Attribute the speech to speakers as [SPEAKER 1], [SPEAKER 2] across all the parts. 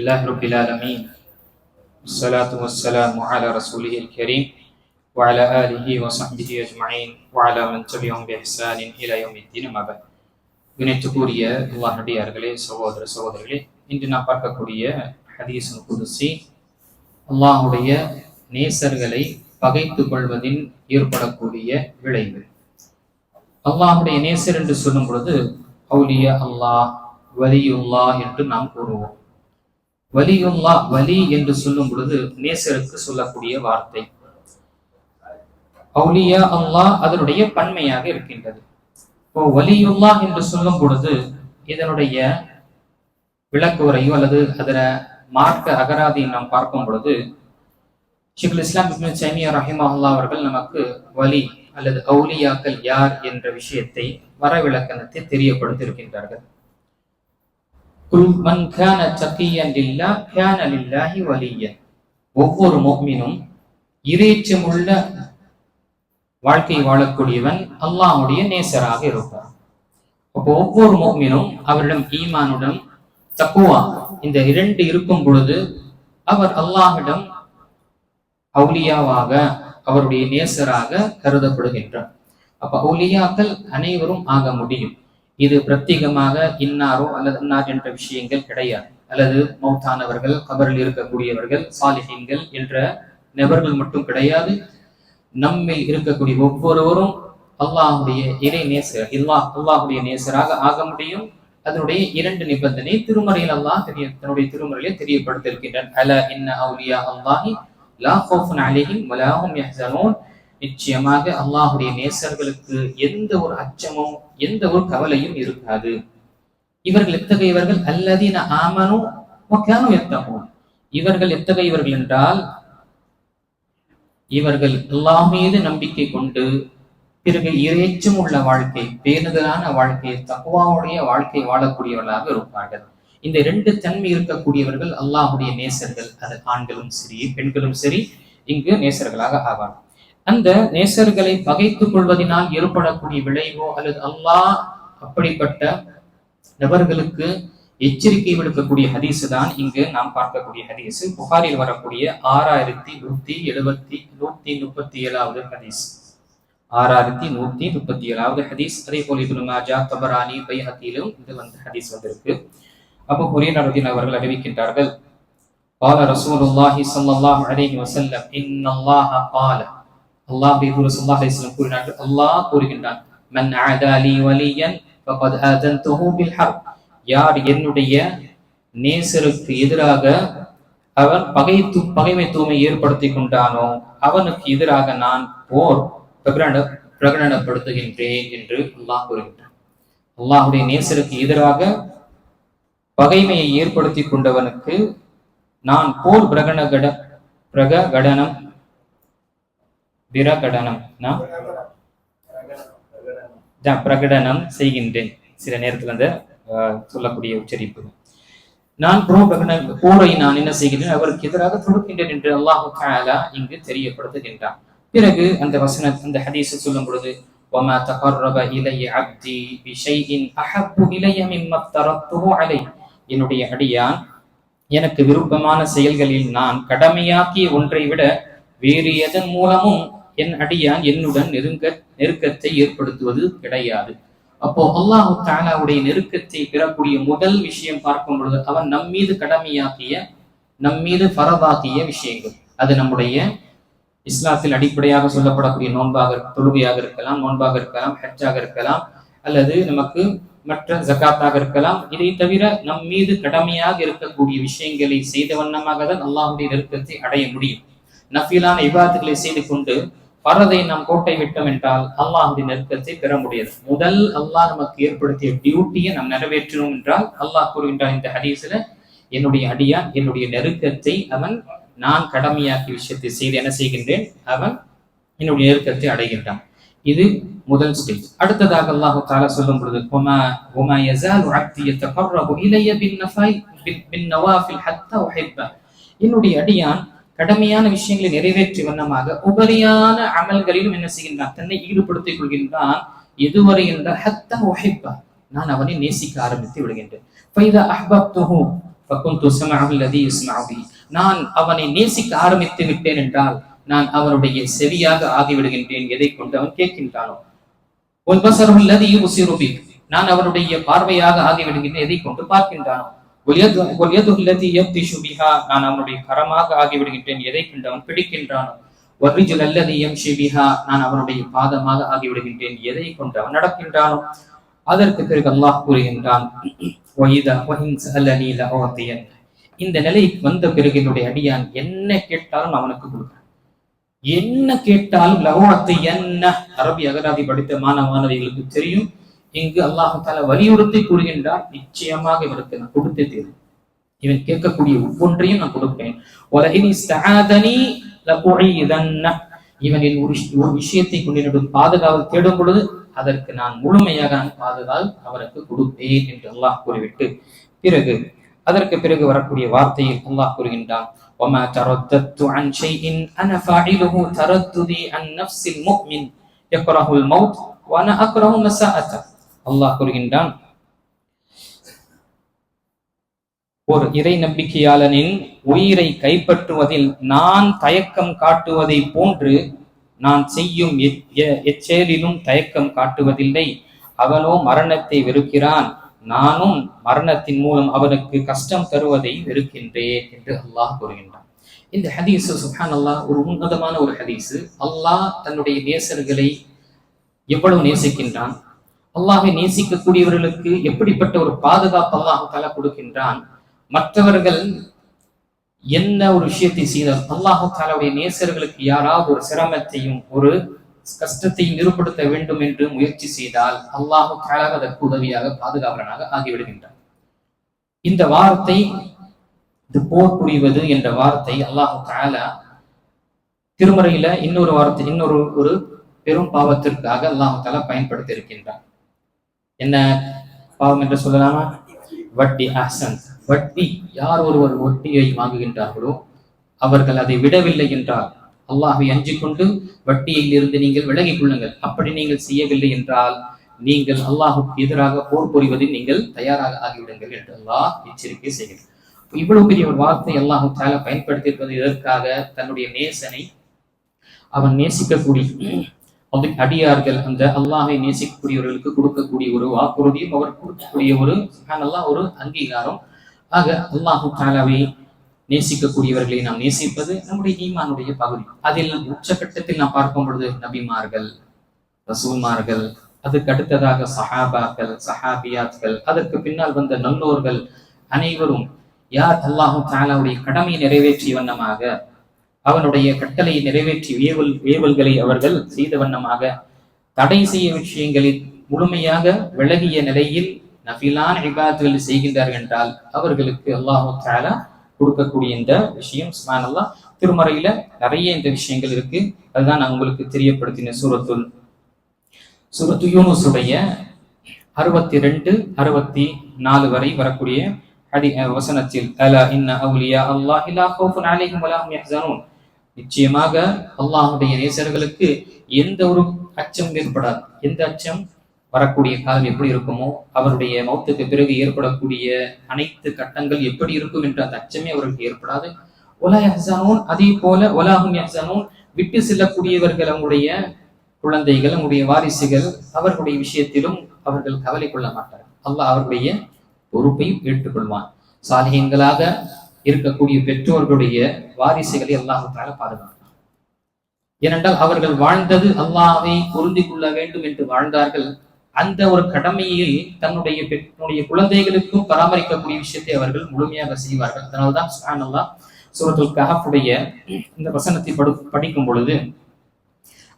[SPEAKER 1] لله رب العالمين والصلاة والسلام على رسوله الكريم وعلى آله وصحبه أجمعين وعلى من تبعهم بإحسان إلى يوم الدين ما بعد வினைத்துக்குரிய அல்லாஹ் நடிகார்களே சகோதர சகோதரர்களே இன்று நாம் பார்க்கக்கூடிய ஹதீஸுன் குதுசி அல்லாஹுடைய நேசர்களை பகைத்துக் கொள்வதின் ஏற்படக்கூடிய விளைவு அல்லாஹுடைய நேசர் என்று சொல்லும் பொழுது அவுலிய அல்லாஹ் வலியுல்லா என்று நாம் கூறுவோம் வலியுல்லா வலி என்று சொல்லும் பொழுது நேசருக்கு சொல்லக்கூடிய வார்த்தை. அவுலியா அல்லாஹ் அதனுடைய பன்மையாக இருக்கின்றது. இப்போ வலியுல்லா என்று சொல்லும் பொழுது இதனுடைய விளக்குவரையோ அல்லது அதர மார்க்க அகராதியை நாம் பார்க்கும் பொழுது ஷிகுல் இஸ்லாம் இப்னு சைமியா ரஹிமஹல்லா அவர்கள் நமக்கு வலி அல்லது அவுலியாக்கள் யார் என்ற விஷயத்தை வரவிலக்கணத்தை தெரியப்படுத்தியிருக்கின்றார்கள். குல் மன் கான லில்லா கான லில்லாஹி வலியன் ஒவ்வொரு மோமினும் இறைச்சமுள்ள வாழ்க்கை வாழக்கூடியவன் அல்லாஹுடைய நேசராக இருப்பார் அப்போ ஒவ்வொரு மோமினும் அவரிடம் ஈமானுடன் தக்குவா இந்த இரண்டு இருக்கும் பொழுது அவர் அல்லாஹிடம் அவுலியாவாக அவருடைய நேசராக கருதப்படுகின்றார். அப்ப அவுலியாக்கள் அனைவரும் ஆக முடியும். இது பிரத்யேகமாக இன்னாரோ அல்லது இன்னார் என்ற விஷயங்கள் கிடையாது. அல்லது மௌத்தானவர்கள் கபரில் இருக்கக்கூடியவர்கள் சாலிஹீன்கள் என்ற நபர்கள் மட்டும் கிடையாது. நம்மில் இருக்கக்கூடிய ஒவ்வொருவரும் அல்லாஹுடைய இறை நேசர் இல்லாஹ் அல்லாஹுடைய நேசராக ஆக முடியும். அதனுடைய இரண்டு நிபந்தனை திருமறையில் அல்லாஹ் தெரிய தன்னுடைய திருமறையிலே தெரியப்படுத்திருக்கின்றனர் அல இன்ன அவுலியா அல்லாஹி லா ஹவுஃபுன் அலைஹிம் வலாஹும் யஹ்சனூன். நிச்சயமாக அல்லாஹுடைய நேசர்களுக்கு எந்த ஒரு அச்சமும் எந்த ஒரு கவலையும் இருக்காது. இவர்கள் எத்தகையவர்கள்? அல்லதீன ஆமனு வக்கானு இவர்கள் எத்தகையவர்கள் என்றால் இவர்கள் எல்லா மீது நம்பிக்கை கொண்டு பிறகு இறைச்சும் உள்ள வாழ்க்கை பேணுதலான வாழ்க்கை தக்குவாவுடைய வாழ்க்கை வாழக்கூடியவர்களாக இருப்பார்கள். இந்த ரெண்டு தன்மை இருக்கக்கூடியவர்கள் அல்லாஹுடைய நேசர்கள். அது ஆண்களும் சரி பெண்களும் சரி இங்கு நேசர்களாக ஆவார்கள். அந்த நேசர்களை பகைத்துக் கொள்வதனால் ஏற்படக்கூடிய விளைவோ அல்லது அல்லாஹ் அப்படிப்பட்ட நபர்களுக்கு எச்சரிக்கை விடுக்கக்கூடிய ஹதீஸ் தான் இங்கு நாம் பார்க்கக்கூடிய ஹதீஸ் புகாரில் வரக்கூடிய ஆறாயிரத்தி நூத்தி எழுபத்தி நூத்தி முப்பத்தி ஏழாவது ஹதீஸ் ஆறாயிரத்தி நூத்தி முப்பத்தி ஏழாவது ஹதீஸ் அதே போல இப்னு மாஜா தபரானி பைஹத்திலும் இது வந்து ஹதீஸ் வந்திருக்கு அபு ஹுரேரா ரலியல்லாஹு அவர்கள் அறிவிக்கின்றார்கள் قال رسول الله صلى الله عليه وسلم ان الله قال அல்லாஹ் ரசூல் ஸல்லல்லாஹு அலைஹி வஸல்லம் கூறினார்கள். அல்லாஹ் கூறுகின்றான் மன் ஆதாலி வலியன் ஃபகத் ஆதன்துஹு பில் ஹர்ப். யார் என்னுடைய நேசருக்கு எதிராக அவன் பகை பகைமை பகைமைத்துவமை ஏற்படுத்தி கொண்டானோ அவனுக்கு எதிராக நான் போர் பிரகடன பிரகடனப்படுத்துகின்றேன் என்று அல்லாஹ் கூறுகின்றான். அல்லாஹுடைய நேசருக்கு எதிராக பகைமையை ஏற்படுத்தி கொண்டவனுக்கு நான் போர் பிரகடன பிரகடனம் பிரகடனம் நான் தான் பிரகடனம் செய்கின்றேன் சில நேரத்துல அந்த ஆஹ், சொல்லக்கூடிய உச்சரிப்பு நான் புரோ பிரகடன போரை நான் என்ன செய்கின்றேன் அவருக்கு எதிராக தொடுக்கின்றேன் என்று அல்லாஹு தஆலா இங்கு தெரியப்படுத்துகின்றான் பிறகு அந்த வசன அந்த ஹதீஸை சொல்லும் பொழுது وما تقرب إلي عبدي بشيء أحب إلي مما افترضته عليه என்னுடைய அடியான் எனக்கு விருப்பமான செயல்களில் நான் கடமையாக்கிய ஒன்றை விட வேறு எதன் மூலமும் என் அடியான் என்னுடன் நெருங்க நெருக்கத்தை ஏற்படுத்துவது கிடையாது. அப்போ அல்லாஹு தாலாவுடைய நெருக்கத்தை பெறக்கூடிய முதல் விஷயம் பார்க்கும் பொழுது அவன் நம் மீது கடமையாக்கிய நம் மீது பரவாக்கிய விஷயங்கள். அது நம்முடைய இஸ்லாத்தில் அடிப்படையாக சொல்லப்படக்கூடிய நோன்பாக தொழுகையாக இருக்கலாம் நோன்பாக இருக்கலாம் ஹஜ்ஜாக இருக்கலாம் அல்லது நமக்கு மற்ற ஜகாத்தாக இருக்கலாம். இதை தவிர நம் மீது கடமையாக இருக்கக்கூடிய விஷயங்களை செய்த வண்ணமாக தான் அல்லாஹுடைய நெருக்கத்தை அடைய முடியும். நஃபீலான விவாதங்களை செய்து கொண்டு பரதை நாம் கோட்டை விட்டோம் என்றால் அல்லாஹுடைய நெருக்கத்தை பெற முடியாது. முதல் அல்லாஹ் நமக்கு ஏற்படுத்திய டியூட்டியை நாம் நிறைவேற்றணும் என்றால் அல்லாஹ் கூறுகின்றான் இந்த ஹதீஸ்ல என்னுடைய அடியான் என்னுடைய நெருக்கத்தை அவன் நான் கடமையாக்கிய விஷயத்தை செய்து என்ன செய்கின்றேன்? அவன் என்னுடைய நெருக்கத்தை அடைகின்றான். இது முதல் ஸ்டேஜ் அடுத்ததாக அல்லாஹு தாலா சொல்லும் பொழுது ஒமா ஒமா யஸாலு அப்தி யதகர்ரபு இலைய பின் நஃபாய் பின் நவாஃபில் ஹத்தா உஹிப்ப. என்னுடைய அடியான் கடமையான விஷயங்களை நிறைவேற்றி வண்ணமாக உபரியான அமல்களிலும் என்ன செய்கின்றான்? தன்னை ஈடுபடுத்திக் கொள்கின்றான். எதுவரை என்ற ஹத்தா ஒஹிப்பா நான் அவனை நேசிக்க ஆரம்பித்து விடுகின்றேன். நான் அவனை நேசிக்க ஆரம்பித்து விட்டேன் என்றால் நான் அவனுடைய செவியாக ஆகிவிடுகின்றேன். எதை கொண்டு அவன் கேட்கின்றானோ? ஒன்பசரு அல்லதி யுசிரு நான் அவனுடைய பார்வையாக ஆகிவிடுகின்றேன். எதை கொண்டு பார்க்கின்றானோ? நான் அவனுடைய கரமாக ஆகிவிடுகின்றேன். எதை கண்டு பிடிக்கின்றானோ. வர்ரிஜுல் அல்லது எம் ஷிபிஹா நான் அவனுடைய பாதமாக ஆகிவிடுகின்றேன். எதை கொண்டவன் நடக்கின்றானோ. அதற்கு பிறகு அல்லாஹ் கூறுகின்றான் இந்த நிலைக்கு வந்த பிறகு என்னுடைய அடியான் என்ன கேட்டாலும் அவனுக்கு கொடுக்கிறேன். என்ன கேட்டாலும் லகோனத்தை என்ன அரபி அகராதி படித்த மாணவ மாணவிகளுக்கு தெரியும். இங்கு அல்லாஹ் தால வலியுறுத்தி கூறுகின்றார் நிச்சயமாக இவனுக்கு நான் கொடுத்தே தீரும் இவன் கேட்கக்கூடிய ஒவ்வொன்றையும் நான் கொடுப்பேன் وَلَئِنِ اسْتَعَاذَنِي لَأُعِيذَنَّهُ. இவன் என் ஒரு விஷ- ஒரு விஷயத்தை கொண்டு என்னுடைய பாதுகாவல் தேடும் பொழுது அதற்கு நான் முழுமையாக நான் பாதுகாவல் அவனுக்கு கொடுப்பேன் என்று அல்லாஹ் கூறிவிட்டு பிறகு அதற்கு பிறகு வரக்கூடிய வார்த்தையில் அல்லாஹ் கூறுகின்றான் وما ترددت عن شيء انا فاعله ترددي عن نفس المؤمن يكره الموت وانا اكره مساءته அல்லாஹ் கூறுகின்றான் ஒரு இறை நம்பிக்கையாளனின் உயிரை கைப்பற்றுவதில் நான் தயக்கம் காட்டுவதை போன்று நான் செய்யும் எச்செயலிலும் தயக்கம் காட்டுவதில்லை. அவனோ மரணத்தை வெறுக்கிறான். நானும் மரணத்தின் மூலம் அவனுக்கு கஷ்டம் தருவதை வெறுக்கின்றேன் என்று அல்லாஹ் கூறுகின்றான். இந்த ஹதீஸ் சுஹான் அல்லாஹ் ஒரு உன்னதமான ஒரு ஹதீஸ். அல்லாஹ் தன்னுடைய நேசர்களை எவ்வளவு நேசிக்கின்றான்? அல்லாஹை நேசிக்கக்கூடியவர்களுக்கு எப்படிப்பட்ட ஒரு பாதுகாப்பு அல்லாஹ் தலா கொடுக்கின்றான்? மற்றவர்கள் என்ன ஒரு விஷயத்தை செய்தால் அல்லாஹு தாலாவுடைய நேசர்களுக்கு யாராவது ஒரு சிரமத்தையும் ஒரு கஷ்டத்தையும் ஏற்படுத்த வேண்டும் என்று முயற்சி செய்தால் அல்லாஹு தாலாக அதற்கு உதவியாக பாதுகாவலனாக ஆகிவிடுகின்றான். இந்த வார்த்தை இது போர் புரிவது என்ற வார்த்தை அல்லாஹு தாலா திருமறையில இன்னொரு வார்த்தை இன்னொரு ஒரு பெரும் பாவத்திற்காக அல்லாஹு தாலா பயன்படுத்தி இருக்கின்றான் என்ன பாவம் என்று சொல்லலாமா? வட்டி ஆசன் வட்டி யார் ஒருவர் வட்டியை வாங்குகின்றார்களோ அவர்கள் அதை விடவில்லை என்றால் அல்லாஹை அஞ்சு கொண்டு வட்டியில் இருந்து நீங்கள் விலகிக் கொள்ளுங்கள். அப்படி நீங்கள் செய்யவில்லை என்றால் நீங்கள் அல்லாஹுக்கு எதிராக போர் புரிவதில் நீங்கள் தயாராக ஆகிவிடுங்கள் என்று அல்லாஹ் எச்சரிக்கை செய்கிறார் இவ்வளவு பெரிய ஒரு வார்த்தை அல்லாஹு தாலா பயன்படுத்தியிருப்பது இதற்காக தன்னுடைய நேசனை அவன் நேசிக்கக்கூடிய அடியார்கள் அந்த அல்லாஹை நேசிக்கக்கூடியவர்களுக்கு கொடுக்கக்கூடிய ஒரு வாக்குறுதியும் அவர் கொடுக்கக்கூடிய ஒரு நல்லா ஒரு அங்கீகாரம். ஆக அல்லாஹு தாலாவை நேசிக்கக்கூடியவர்களை நாம் நேசிப்பது நம்முடைய ஈமானுடைய பகுதி. அதில் உச்சகட்டத்தில் நாம் பார்க்கும் பொழுது நபிமார்கள் ரசூல்மார்கள் அதுக்கு அடுத்ததாக சஹாபாக்கள் சஹாபியாத்கள் அதற்கு பின்னால் வந்த நல்லோர்கள் அனைவரும் யார்? அல்லாஹு தாலாவுடைய கடமையை நிறைவேற்றிய வண்ணமாக அவனுடைய கட்டளையை நிறைவேற்றி வேவல் வேவல்களை அவர்கள் செய்த வண்ணமாக தடை செய்ய விஷயங்களில் முழுமையாக விலகிய நிலையில் நபிலான இபாத்துகள் செய்கின்றார்கள் என்றால் அவர்களுக்கு அல்லாஹு தாலா கொடுக்கக்கூடிய இந்த விஷயம் சுபான் அல்லாஹ் திருமறையில நிறைய இந்த விஷயங்கள் இருக்கு. அதுதான் நான் உங்களுக்கு தெரியப்படுத்தின சூரத்துல் சூரத்து யூனுசுடைய அறுபத்தி ரெண்டு அறுபத்தி நாலு வரை வரக்கூடிய வசனத்தில் அலா இன்ன அவுலியா அல்லாஹ் லா ஹவுஃபுன் அலைஹிம் வலா ஹும் நிச்சயமாக அல்லாஹுடைய நேசர்களுக்கு எந்த ஒரு அச்சம் ஏற்படாது எந்த அச்சம் வரக்கூடிய காலம் எப்படி இருக்குமோ அவருடைய மௌத்துக்கு பிறகு ஏற்படக்கூடிய அனைத்து கட்டங்கள் எப்படி இருக்கும் என்ற அந்த அச்சமே அவருக்கு ஏற்படாது. ஒலா யஹ்சனூன் அதே போல ஒலாஹும் யஹ்சனூன் விட்டு செல்லக்கூடியவர்கள் அவங்களுடைய குழந்தைகள் அவங்களுடைய வாரிசுகள் அவர்களுடைய விஷயத்திலும் அவர்கள் கவலை கொள்ள மாட்டார்கள். அல்லாஹ் அவருடைய பொறுப்பையும் ஏற்றுக்கொள்வான். சாலியங்களாக இருக்கக்கூடிய பெற்றோர்களுடைய வாரிசுகளை அல்லாஹு பாருகிறான் ஏனென்றால் அவர்கள் வாழ்ந்தது அல்லாவை பொருந்தி கொள்ள வேண்டும் என்று வாழ்ந்தார்கள். அந்த ஒரு கடமையை தன்னுடைய பெற்றனுடைய குழந்தைகளுக்கும் பராமரிக்கக்கூடிய விஷயத்தை அவர்கள் முழுமையாக செய்வார்கள். அதனால்தான் சுஹான் அல்லாஹ் சூரத்துல் கஹாஃபுடைய இந்த வசனத்தை படு படிக்கும் பொழுது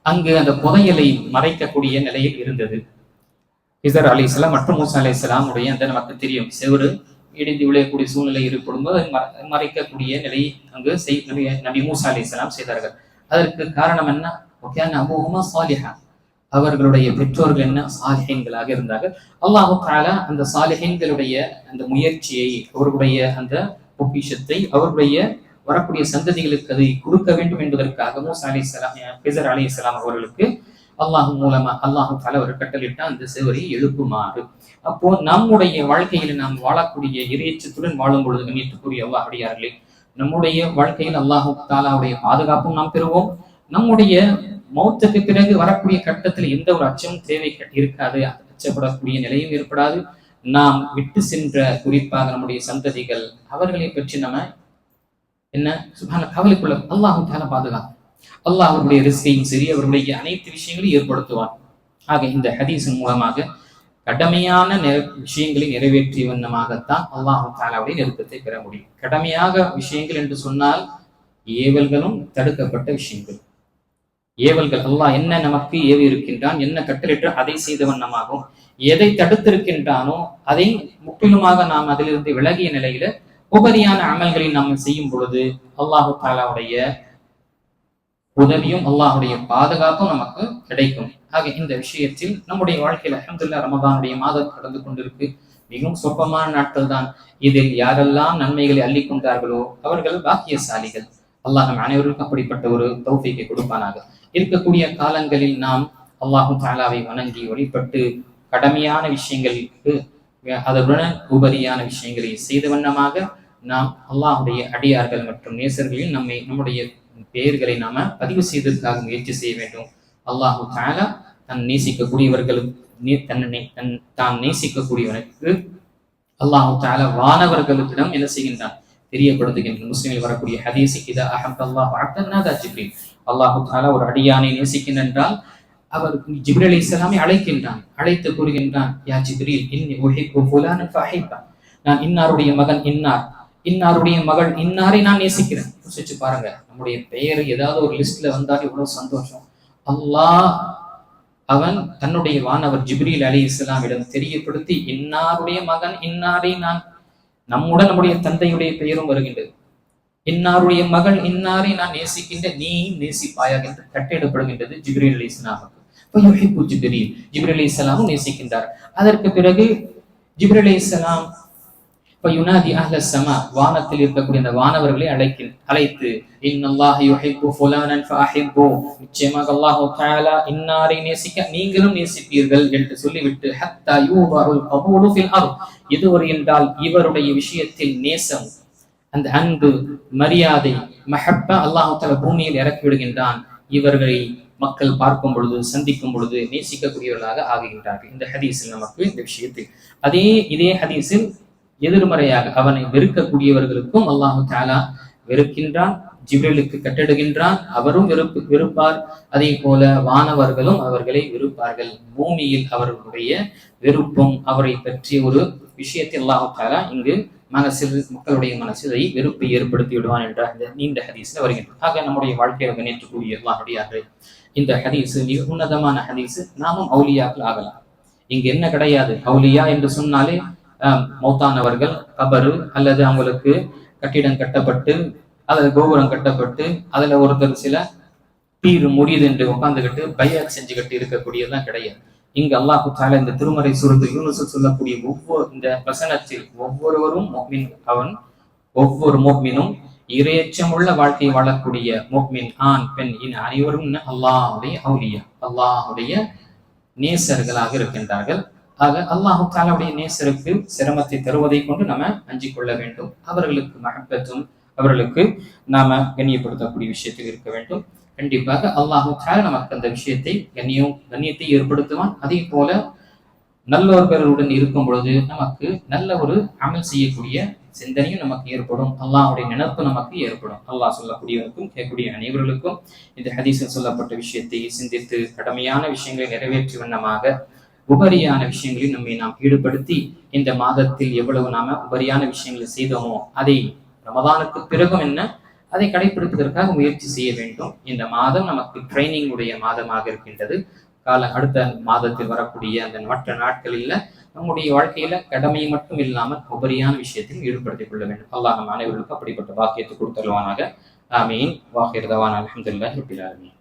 [SPEAKER 1] அங்கு அந்த புதையலை மறைக்கக்கூடிய நிலையில் இருந்தது. ஹிசர் அலி இஸ்லாம் மற்றும் மூசா அலி இஸ்லாம் உடைய அந்த நமக்கு தெரியும். செவரு இடிந்து விளையக்கூடிய சூழ்நிலை ஏற்படும் போது மற- மறைக்கக்கூடிய நிலையை அங்கு செய் நபி நபி மூசா அலி இஸ்லாம் செய்தார்கள். அதற்கு காரணம் என்ன? ஓகே அபூஹுமா சாலிஹா. அவர்களுடைய பெற்றோர்கள் என்ன? சாலிஹீன்களாக இருந்தார்கள். அல்லாஹு தாலா அந்த சாலிஹீன்களுடைய அந்த முயற்சியை அவர்களுடைய அந்த பொக்கிஷத்தை அவர்களுடைய வரக்கூடிய சந்ததிகளுக்கு அதை கொடுக்க வேண்டும் என்பதற்காக மூசா அலி இஸ்லாம் ஹிசர் அலி இஸ்லாம் அவர்களுக்கு அல்லாஹ் மூலமா அல்லாஹு தால ஒரு கட்டளிட்டா அந்த சிவரை எழுப்புமாறு. அப்போ நம்முடைய வாழ்க்கையில நாம் வாழக்கூடிய இறையச்சத்துடன் வாழும் பொழுது கண்ணியத்துக்குரிய அல்லாஹ் அடியார்களே நம்முடைய வாழ்க்கையில் அல்லாஹு தாலாவுடைய பாதுகாப்பும் நாம் பெறுவோம். நம்முடைய மௌத்துக்கு பிறகு வரக்கூடிய கட்டத்தில் எந்த ஒரு அச்சமும் தேவை இருக்காது அச்சப்படக்கூடிய நிலையும் ஏற்படாது. நாம் விட்டு சென்ற குறிப்பாக நம்முடைய சந்ததிகள் அவர்களை பற்றி நம்ம என்ன? சுபான கவலைக்குள்ள அல்லாஹு தால பாதுகாப்பு. அல்லாஹ் அவருடைய ரிஸ்கையும் சரி அவர்களுடைய அனைத்து விஷயங்களையும் ஏற்படுத்துவான். ஆக இந்த ஹதீஸின் மூலமாக கடமையான நெ- விஷயங்களை நிறைவேற்றிய வண்ணமாகத்தான் அல்லாஹு தாலாவுடைய நெருக்கத்தை பெற முடியும். கடமையாக விஷயங்கள் என்று சொன்னால் ஏவல்களும் தடுக்கப்பட்ட விஷயங்கள். ஏவல்கள் அல்லாஹ் என்ன நமக்கு ஏவி இருக்கின்றான் என்ன கட்டளிட்டு அதை செய்த வண்ணமாகும் எதை தடுத்திருக்கின்றானோ அதை முற்றிலுமாக நாம் அதிலிருந்து விலகிய நிலையில உபரியான அமல்களை நாம் செய்யும் பொழுது அல்லாஹு தாலாவுடைய உதவியும் அல்லாஹுடைய பாதுகாப்பும் நமக்கு கிடைக்கும். ஆக இந்த விஷயத்தில் நம்முடைய வாழ்க்கையில் அஹமதுல்லா ரமதானுடைய மாதம் கடந்து கொண்டிருக்கு. மிகவும் சொற்பமான நாட்கள் தான் இதில் யாரெல்லாம் நன்மைகளை அள்ளி கொண்டார்களோ அவர்கள் பாக்கியசாலிகள். அல்லாஹ் நம் அனைவருக்கும் அப்படிப்பட்ட ஒரு தௌஃபிக்கை கொடுப்பானாக. இருக்கக்கூடிய காலங்களில் நாம் அல்லாஹு தாலாவை வணங்கி வழிபட்டு கடமையான விஷயங்களுக்கு அதனுடன் உபரியான விஷயங்களை செய்த வண்ணமாக நாம் அல்லாஹுடைய அடியார்கள் மற்றும் நேசர்களில் நம்மை நம்முடைய பெயர்களை நாம பதிவு செய்வதற்காக முயற்சி செய்ய வேண்டும். அல்லாஹு தாலா தன் நேசிக்கக்கூடியவர்களுக்கு தன்னை தன் தான் நேசிக்கக்கூடியவனுக்கு அல்லாஹு தாலா வானவர்களுக்கிடம் என்ன செய்கின்றான்? தெரியப்படுத்துகின்ற முஸ்லிமில் வரக்கூடிய ஹதீஸ் இதா அஹம் அல்லாஹ் அப்தன்னாதா ஜிப்ரீல். அல்லாஹு தாலா ஒரு அடியானை நேசிக்கின்றால் அவர் ஜிப்ரி அலி இஸ்லாமை அழைக்கின்றான். அழைத்து கூறுகின்றான் யா ஜிப்ரீல் இன்னி உஹிப்பு ஃபுலானன் நான் இன்னாருடைய மகன் இன்னார். இன்னாருடைய மகள் இன்னாரை நான் நேசிக்கிறேன். யோசிச்சு பாருங்க நம்முடைய பெயர் ஏதாவது ஒரு லிஸ்ட்ல வந்தால் எவ்வளவு சந்தோஷம். அல்லாஹ் அவன் தன்னுடைய வானவர் ஜிப்ரீல் அலி இஸ்லாமிடம் தெரியப்படுத்தி இன்னாருடைய மகன் இன்னாரை நான் நம்முடன் நம்முடைய தந்தையுடைய பெயரும் வருகின்றது. இன்னாருடைய மகள் இன்னாரை நான் நேசிக்கின்ற நீ நேசிப்பாயாக என்று கட்டிடப்படுகின்றது ஜிப்ரீல் அலி இஸ்லாமுக்கு ஃபயுஹிப்பு ஜிப்ரீல். ஜிப்ரீல் அலி இஸ்லாமும் நேசிக்கின்றார். அதற்கு பிறகு ஜிப்ரீல் அலி இஸ்லாம் யுனாதி அஹ்ல சமா வானத்தில் இருக்கக்கூடிய அந்த வானவர்களை அழைக்க அழைத்து இன்னல்லாஹ் யுஹிப்பு ஃபுலானன் ஃபஹிப்பு நிச்சயமாக அல்லாஹ் தஆலா இன்னாரை நேசிக்க நீங்களும் நேசிப்பீர்கள் என்று சொல்லிவிட்டு ஹத்தா யூபருல் கபூலு ஃபில் அர்த். இதுவரை என்றால் இவருடைய விஷயத்தில் நேசம் அந்த அன்பு மரியாதை மஹப்பா அல்லாஹ் தஆலா பூமியில் இறக்கி விடுகின்றான். இவர்களை மக்கள் பார்க்கும் பொழுது சந்திக்கும் பொழுது நேசிக்கக்கூடியவர்களாக ஆகுகின்றார்கள். இந்த ஹதீஸில் நமக்கு இந்த விஷயத்தில் அதே இதே ஹதீஸில் எதிர்மறையாக அவனை வெறுக்கக்கூடியவர்களுக்கும் அல்லாஹு தாலா வெறுக்கின்றான் ஜிப்ரலுக்கு கட்டிடுகின்றான். அவரும் வெறுப்பு வெறுப்பார். அதே போல வானவர்களும் அவர்களை வெறுப்பார்கள். பூமியில் அவர்களுடைய வெறுப்பும் அவரை பற்றிய ஒரு விஷயத்தை அல்லாஹு தாலா இங்கு மனசில் மக்களுடைய மனசில் அதை வெறுப்பை ஏற்படுத்தி விடுவான் என்ற இந்த நீண்ட ஹதீஸில் வருகின்றது. ஆக நம்முடைய வாழ்க்கையில கணியற்றக்கூடிய அல்லாஹுடையாரு இந்த ஹதீஸ் மிக உன்னதமான ஹதீஸ். நாமும் அவுலியாக்கள் ஆகலாம். இங்கு என்ன கிடையாது? அவுலியா என்று சொன்னாலே மௌத்தானவர்கள் கபரு அல்லது அவங்களுக்கு கட்டிடம் கட்டப்பட்டு அல்லது கோபுரம் கட்டப்பட்டு அதுல ஒருத்தர் சில பீர் முடியுது என்று உட்காந்துக்கிட்டு பையாக் செஞ்சுக்கிட்டு இருக்கக்கூடியதெல்லாம் கிடையாது. இங்கு அல்லாஹு தாலா இந்த திருமறை சுரத்து யூனுசு சொல்லக்கூடிய ஒவ்வொரு இந்த வசனத்தில் ஒவ்வொருவரும் மோக்மின் அவன் ஒவ்வொரு மோக்மினும் இரையச்சமுள்ள வாழ்க்கையை வாழக்கூடிய மோக்மின் ஆண் பெண் இன் அனைவரும் அல்லாஹுடைய அவுலியா அல்லாஹுடைய நேசர்களாக இருக்கின்றார்கள். ஆக அல்லாஹு தாலாவுடைய நேசருக்கு சிரமத்தை தருவதை கொண்டு நாம அஞ்சிக் கொள்ள வேண்டும். அவர்களுக்கு மகப்பத்தும் அவர்களுக்கு நாம கண்ணியப்படுத்தக்கூடிய விஷயத்தில் இருக்க வேண்டும். கண்டிப்பாக அல்லாஹு தாலா நமக்கு அந்த விஷயத்தை கண்ணியம் கண்ணியத்தை ஏற்படுத்துவான். அதே போல நல்லவர்களுடன் இருக்கும் பொழுது நமக்கு நல்ல ஒரு அமல் செய்யக்கூடிய சிந்தனையும் நமக்கு ஏற்படும். அல்லாஹுடைய நினைப்பு நமக்கு ஏற்படும். அல்லாஹ் சொல்லக்கூடியவருக்கும் கேட்கக்கூடிய அனைவர்களுக்கும் இந்த ஹதீஸில் சொல்லப்பட்ட விஷயத்தை சிந்தித்து கடமையான விஷயங்களை நிறைவேற்றி வண்ணமாக உபரியான விஷயங்களில் நம்மை நாம் ஈடுபடுத்தி இந்த மாதத்தில் எவ்வளவு நாம உபரியான விஷயங்களை செய்தோமோ அதை ரமதானுக்கு பிறகும் என்ன? அதை கடைபிடிப்பதற்காக முயற்சி செய்ய வேண்டும். இந்த மாதம் நமக்கு ட்ரைனிங் உடைய மாதமாக இருக்கின்றது. கால அடுத்த மாதத்தில் வரக்கூடிய அந்த மற்ற நாட்களில் நம்முடைய வாழ்க்கையில கடமை மட்டும் இல்லாமல் உபரியான விஷயத்தில் ஈடுபடுத்திக் கொள்ள வேண்டும். அல்லாஹ் நம் அனைவருக்கும் அப்படிப்பட்ட பாக்கியத்தை கொடுத்தருவானாக. ஆமீன். வாஹிர் தவான். அலமதுல்லாஹி